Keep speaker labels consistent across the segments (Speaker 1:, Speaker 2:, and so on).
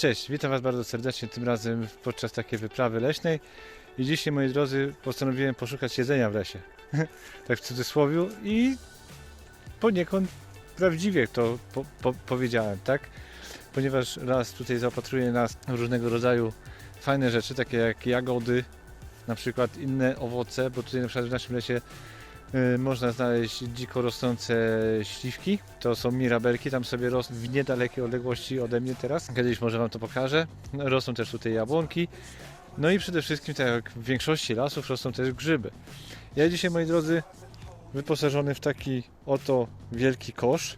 Speaker 1: Cześć, witam Was bardzo serdecznie, tym razem podczas takiej wyprawy leśnej. I dzisiaj, moi drodzy, postanowiłem poszukać jedzenia w lesie. tak w cudzysłowie i poniekąd prawdziwie to po, po, powiedziałem, tak? Ponieważ las tutaj zaopatruje nas w różnego rodzaju fajne rzeczy, takie jak jagody, na przykład inne owoce, bo tutaj na przykład w naszym lesie można znaleźć dziko rosnące śliwki. To są mirabelki, tam sobie rosną w niedalekiej odległości ode mnie teraz. Kiedyś może Wam to pokażę. Rosną też tutaj jabłonki. No i przede wszystkim, tak jak w większości lasów, rosną też grzyby. Ja dzisiaj, moi drodzy, wyposażony w taki oto wielki kosz,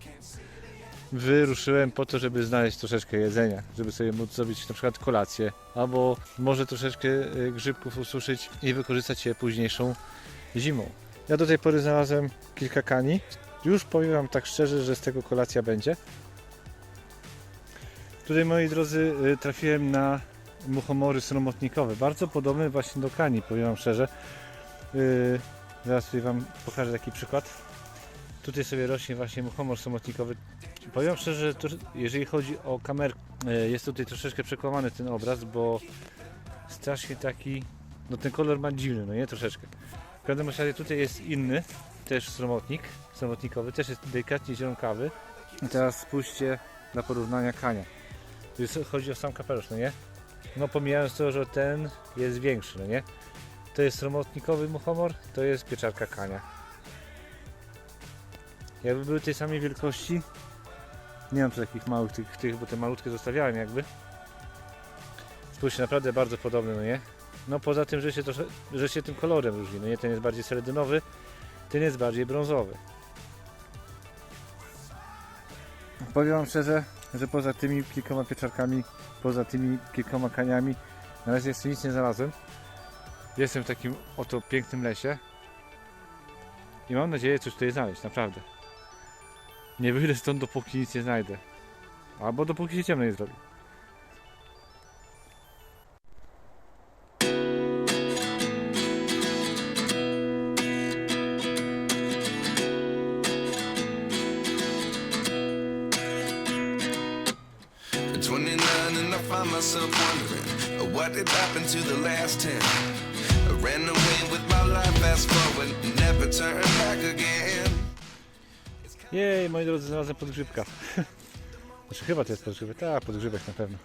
Speaker 1: wyruszyłem po to, żeby znaleźć troszeczkę jedzenia, żeby sobie móc zrobić na przykład kolację, albo może troszeczkę y, grzybków ususzyć i wykorzystać je późniejszą zimą. Ja do tej pory znalazłem kilka kani. Już powiem Wam tak szczerze, że z tego kolacja będzie. Tutaj, moi drodzy, y, trafiłem na muchomory sromotnikowe. Bardzo podobne właśnie do kani, powiem Wam szczerze. Yy, zaraz tutaj Wam pokażę taki przykład. Tutaj sobie rośnie właśnie muchomor sromotnikowy. Powiem Wam szczerze, że to, jeżeli chodzi o kamerkę, yy, jest tutaj troszeczkę przekłamany ten obraz, bo strasznie taki, no ten kolor ma dziwny, no nie? Troszeczkę. W każdym razie tutaj jest inny, też sromotnik, sromotnikowy, też jest delikatnie zielonkawy. I teraz spójrzcie na porównania kania. Tu jest, chodzi o sam kapelusz, no nie? No pomijając to, że ten jest większy, no nie? To jest sromotnikowy muchomor, to jest pieczarka kania. Jakby były tej samej wielkości, nie mam tu takich małych tych, tych bo te malutkie zostawiałem jakby. Spójrzcie, naprawdę bardzo podobne, no nie? No poza tym, że się, trosze, że się tym kolorem różni, no nie? Ten jest bardziej seledynowy, ten jest bardziej brązowy. Powiem Wam szczerze, że poza tymi kilkoma pieczarkami, poza tymi kilkoma kaniami, na razie jeszcze nic nie znalazłem. Jestem w takim oto pięknym lesie i mam nadzieję coś tutaj znaleźć, naprawdę. Nie wyjdę stąd dopóki nic nie znajdę. Albo dopóki się ciemno nie zrobi.
Speaker 2: Find myself wondering uh, what did happen to the last 10. I ran away with my life, fast forward, never turn back again.
Speaker 1: Jej, moi drodzy, znalazłem podgrzybka. Znaczy chyba to jest podgrzybek, tak, podgrzybek na pewno.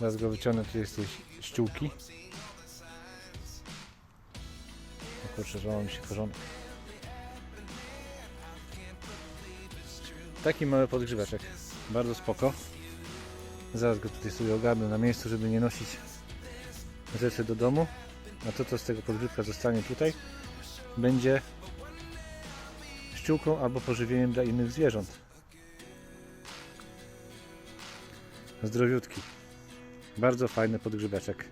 Speaker 1: Zaraz go wyciągnę, tu jest tej ściółki. O kurczę, mi się korzonek. Taki mały podgrzybeczek, bardzo spoko. Zaraz go tutaj sobie ogarnę na miejscu, żeby nie nosić rzeczy do domu. A to, co z tego podgrzybka zostanie tutaj, będzie ściółką albo pożywieniem dla innych zwierząt. Zdrowiutki. Bardzo fajny podgrzybeczek.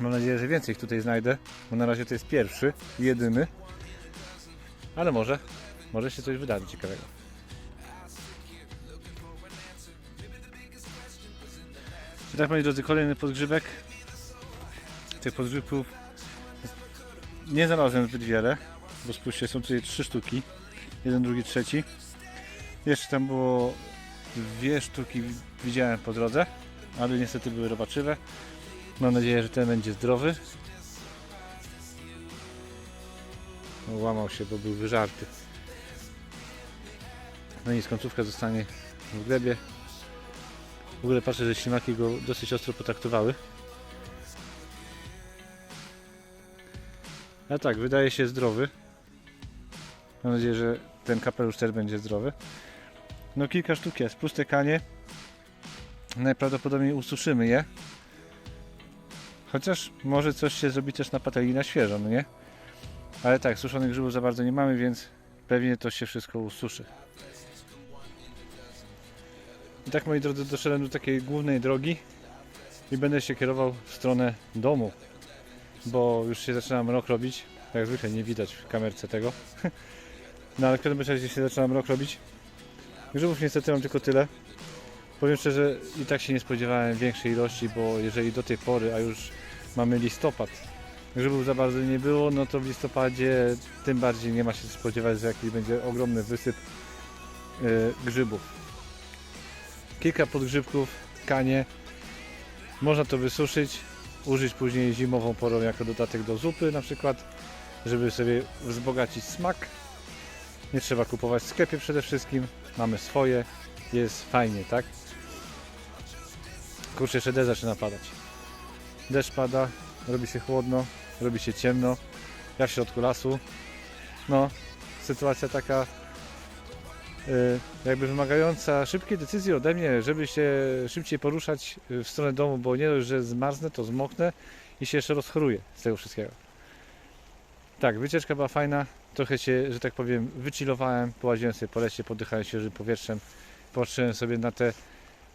Speaker 1: Mam nadzieję, że więcej ich tutaj znajdę, bo na razie to jest pierwszy, jedyny. Ale może, może się coś wydarzy ciekawego. I tak, moi drodzy, kolejny podgrzybek. Tych podgrzybków nie znalazłem zbyt wiele, bo spójrzcie, są tutaj trzy sztuki. Jeden, drugi, trzeci. Jeszcze tam było dwie sztuki widziałem po drodze, ale niestety były robaczywe. Mam nadzieję, że ten będzie zdrowy. Łamał się, bo był wyżarty. No i końcówka zostanie w glebie. W ogóle patrzę, że ślimaki go dosyć ostro potraktowały. A tak, wydaje się zdrowy. Mam nadzieję, że ten kapelusz też będzie zdrowy. No kilka sztuk jest, puste kanie. Najprawdopodobniej ususzymy je. Chociaż może coś się zrobi też na patelni na świeżo, no nie? Ale tak, suszonych grzybów za bardzo nie mamy, więc pewnie to się wszystko ususzy. I tak moi drodzy, doszedłem do takiej głównej drogi i będę się kierował w stronę domu bo już się zaczyna mrok robić. Jak zwykle nie widać w kamerce tego. No ale w każdym razie się zaczyna mrok robić. Grzybów niestety mam tylko tyle. Powiem szczerze, i tak się nie spodziewałem większej ilości, bo jeżeli do tej pory, a już mamy listopad, grzybów za bardzo nie było, no to w listopadzie tym bardziej nie ma się spodziewać, że jakiś będzie ogromny wysyp yy, grzybów. Kilka podgrzybków, kanie. Można to wysuszyć, użyć później zimową porą jako dodatek do zupy na przykład, żeby sobie wzbogacić smak. Nie trzeba kupować w sklepie przede wszystkim, mamy swoje, jest fajnie, tak? Kurczę, jeszcze deszcz zaczyna padać. Deszcz pada, robi się chłodno, robi się ciemno. Ja w środku lasu. No, sytuacja taka jakby wymagająca szybkiej decyzji ode mnie, żeby się szybciej poruszać y, w stronę domu, bo nie dość, że zmarznę, to zmoknę i się jeszcze rozchoruję z tego wszystkiego. Tak, wycieczka była fajna, trochę się, że tak powiem, wychillowałem, połaziłem sobie po lesie, podychałem świeżym powietrzem, patrzyłem sobie na te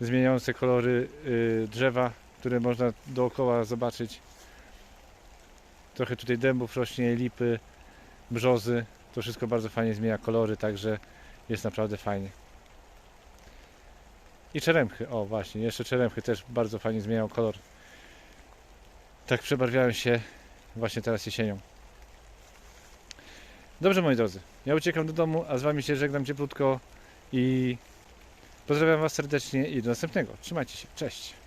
Speaker 1: zmieniające kolory y, drzewa, które można dookoła zobaczyć. Trochę tutaj dębów rośnie, lipy, brzozy. To wszystko bardzo fajnie zmienia kolory, także jest naprawdę fajnie. I czeremchy, o właśnie, jeszcze czeremchy też bardzo fajnie zmieniają kolor. Tak przebarwiają się właśnie teraz jesienią. Dobrze moi drodzy, ja uciekam do domu, a z Wami się żegnam cieplutko i pozdrawiam Was serdecznie i do następnego. Trzymajcie się, cześć!